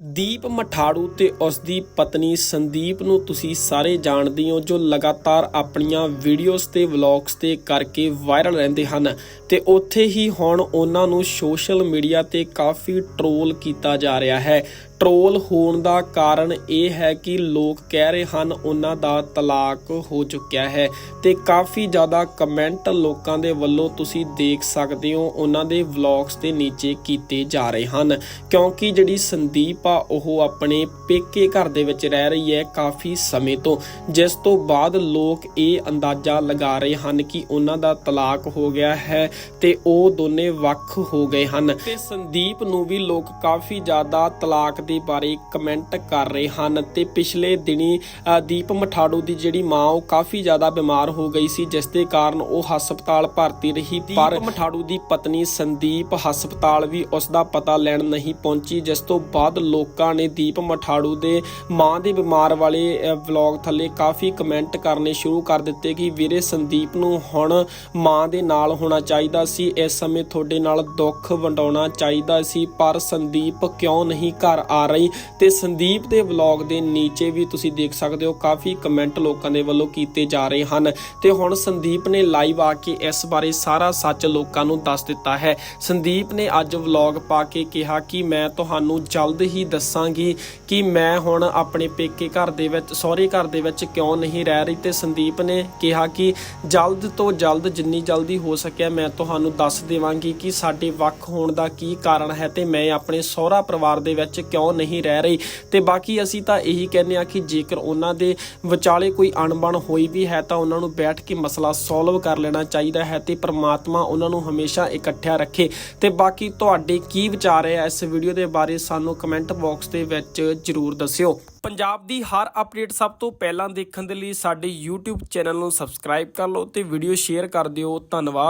ਦੀਪ ਮਠਾੜੂ ਤੇ ਉਸ ਦੀ ਪਤਨੀ ਸੰਦੀਪ ਨੂੰ ਤੁਸੀਂ ਸਾਰੇ ਜਾਣਦੇ ਹੋ ਜੋ ਲਗਾਤਾਰ ਆਪਣੀਆਂ ਵੀਡੀਓਜ਼ ਤੇ ਵਲੌਗਸ ਤੇ ਕਰਕੇ ਵਾਇਰਲ ਰਹਿੰਦੇ ਹਨ ਤੇ ਉੱਥੇ ਹੀ ਹੁਣ ਉਹਨਾਂ ਨੂੰ ਸੋਸ਼ਲ ਮੀਡੀਆ ਤੇ ਕਾਫੀ ਟ੍ਰੋਲ ਕੀਤਾ ਜਾ ਰਿਹਾ ਹੈ। ਟਰੋਲ ਹੋਣ ਦਾ ਕਾਰਨ ਇਹ ਹੈ ਕਿ ਲੋਕ ਕਹਿ ਰਹੇ ਹਨ ਉਹਨਾਂ ਦਾ ਤਲਾਕ ਹੋ ਚੁੱਕਿਆ ਹੈ ਤੇ ਕਾਫੀ ਜ਼ਿਆਦਾ ਕਮੈਂਟ ਲੋਕਾਂ ਦੇ ਵੱਲੋਂ ਤੁਸੀਂ ਦੇਖ ਸਕਦੇ ਹੋ ਉਹਨਾਂ ਦੇ ਵਲੌਗਸ ਦੇ ਨੀਚੇ ਕੀਤੇ ਜਾ ਰਹੇ ਹਨ। ਕਿਉਂਕਿ ਜਿਹੜੀ ਸੰਦੀਪ ਆ, ਉਹ ਆਪਣੇ ਪੇਕੇ ਘਰ ਦੇ ਵਿੱਚ ਰਹਿ ਰਹੀ ਹੈ ਕਾਫੀ ਸਮੇਂ ਤੋਂ। ਜਿਸ ਤੋਂ ਬਾਅਦ ਲੋਕ ਇਹ ਅੰਦਾਜ਼ਾ ਲਗਾ ਰਹੇ ਹਨ ਕਿ ਉਹਨਾਂ ਦਾ ਤਲਾਕ ਹੋ ਗਿਆ ਹੈ ਤੇ ਉਹ ਦੋਨੇ ਵੱਖ ਹੋ ਗਏ ਹਨ। ਤੇ ਸੰਦੀਪ ਨੂੰ ਵੀ ਲੋਕ ਕਾਫੀ ਜ਼ਿਆਦਾ ਤਲਾਕ ਦੇ ਬਾਰੇ ਕਮੈਂਟ ਕਰ ਰਹੇ ਹਨ ਤੇ ਪਿਛਲੇ ਦਿਨੀ ਦੀਪ ਮਠਾੜੂ ਦੀ ਜਿਹੜੀ ਮਾਂ ਉਹ ਕਾਫੀ ਜ਼ਿਆਦਾ ਬਿਮਾਰ ਹੋ ਗਈ ਸੀ ਜਿਸ ਦੇ ਕਾਰਨ ਉਹ ਹਸਪਤਾਲ ਭਰਤੀ ਰਹੀ। ਪਰ ਮਠਾੜੂ ਦੀ ਪਤਨੀ ਸੰਦੀਪ ਹਸਪਤਾਲ ਵੀ ਉਸ ਦਾ ਪਤਾ ਲੈਣ ਨਹੀਂ ਪਹੁੰਚੀ ਜਿਸ ਤੋਂ ਬਾਅਦ ਲੋਕਾਂ ਨੇ ਦੀਪ ਮਠਾੜੂ ਦੇ ਮਾਂ ਦੇ ਬਿਮਾਰ ਵਾਲੇ ਵਲੌਗ ਥੱਲੇ ਕਾਫੀ ਕਮੈਂਟ ਕਰਨੇ ਸ਼ੁਰੂ ਕਰ ਦਿੱਤੇ ਕਿ ਵੀਰੇ ਸੰਦੀਪ ਨੂੰ ਹੁਣ ਮਾਂ ਦੇ ਨਾਲ ਹੋਣਾ ਚਾਹੀਦਾ ਸੀ ਇਸ ਸਮੇਂ ਤੁਹਾਡੇ ਨਾਲ ਦੁੱਖ ਵੰਡਾਉਣਾ ਚਾਹੀਦਾ ਸੀ ਪਰ ਸੰਦੀਪ ਕਿਉਂ ਨਹੀਂ ਘਰ ਆ ਰਹੀ। ਤੇ ਸੰਦੀਪ ਦੇ ਵਲੌਗ ਦੇ ਨੀਚੇ ਵੀ ਤੁਸੀਂ ਦੇਖ ਸਕਦੇ ਹੋ, ਕਾਫੀ ਕਮੈਂਟ ਲੋਕਾਂ ਦੇ ਵੱਲੋਂ ਕੀਤੇ ਜਾ ਰਹੇ ਹਨ। ਤੇ ਹੁਣ ਸੰਦੀਪ ਨੇ ਲਾਈਵ ਆ ਕੇ ਇਸ ਬਾਰੇ ਸਾਰਾ ਸੱਚ ਲੋਕਾਂ ਨੂੰ ਦੱਸ ਦਿੱਤਾ ਹੈ। ਸੰਦੀਪ ਨੇ ਅੱਜ ਵਲੌਗ ਪਾ ਕੇ ਕਿਹਾ ਕਿ ਮੈਂ ਤੁਹਾਨੂੰ ਜਲਦ ਹੀ ਦੱਸਾਂਗੀ ਕਿ ਮੈਂ ਹੁਣ ਆਪਣੇ ਪੇਕੇ ਘਰ ਦੇ ਵਿੱਚ, ਸਹੁਰੇ ਘਰ ਦੇ ਵਿੱਚ ਕਿਉਂ ਨਹੀਂ ਰਹਿ ਰਹੀ। ਤੇ ਸੰਦੀਪ ਨੇ ਕਿਹਾ ਕਿ ਜਲਦ ਤੋਂ ਜਲਦ ਜਿੰਨੀ ਜਲਦੀ ਹੋ ਸਕਿਆ ਮੈਂ ਤੁਹਾਨੂੰ ਦੱਸ ਦੇਵਾਂਗੀ ਕਿ ਸਾਡੇ ਵੱਖ ਹੋਣ ਦਾ ਕੀ ਕਾਰਨ ਹੈ ਤੇ ਮੈਂ ਆਪਣੇ ਸਹੁਰਾ ਪਰਿਵਾਰ ਦੇ ਵਿੱਚ ਕਿਉਂ ਨਹੀਂ ਰਹਿ ਰਹੀ। ਤੇ ਬਾਕੀ ਅਸੀਂ ਤਾਂ ਇਹੀ ਕਹਿੰਦੇ ਆ ਕਿ ਜੇਕਰ ਉਹਨਾਂ ਦੇ ਵਿਚਾਲੇ ਕੋਈ ਅਣਬਣ ਹੋਈ ਵੀ ਹੈ ਤਾਂ ਉਹਨਾਂ ਨੂੰ ਬੈਠ ਕੇ ਮਸਲਾ ਸੋਲਵ ਕਰ ਲੈਣਾ ਚਾਹੀਦਾ ਹੈ ਤੇ ਪ੍ਰਮਾਤਮਾ ਉਹਨਾਂ ਨੂੰ ਹਮੇਸ਼ਾ ਇਕੱਠਿਆ ਰੱਖੇ। ਤੇ ਬਾਕੀ ਤੁਹਾਡੇ ਕੀ ਵਿਚਾਰ ਹੈ ਇਸ ਵੀਡੀਓ ਦੇ ਬਾਰੇ ਸਾਨੂੰ ਕਮੈਂਟ ਬਾਕਸ ਦੇ ਵਿੱਚ ਜਰੂਰ ਦੱਸਿਓ। ਪੰਜਾਬ ਦੀ ਹਰ ਅਪਡੇਟ ਸਭ ਤੋਂ ਪਹਿਲਾਂ ਦੇਖਣ ਦੇ ਲਈ ਸਾਡੇ YouTube ਚੈਨਲ ਨੂੰ ਸਬਸਕ੍ਰਾਈਬ ਕਰ ਲਓ ਤੇ ਵੀਡੀਓ ਸ਼ੇਅਰ ਕਰ ਦਿਓ। ਧੰਨਵਾਦ।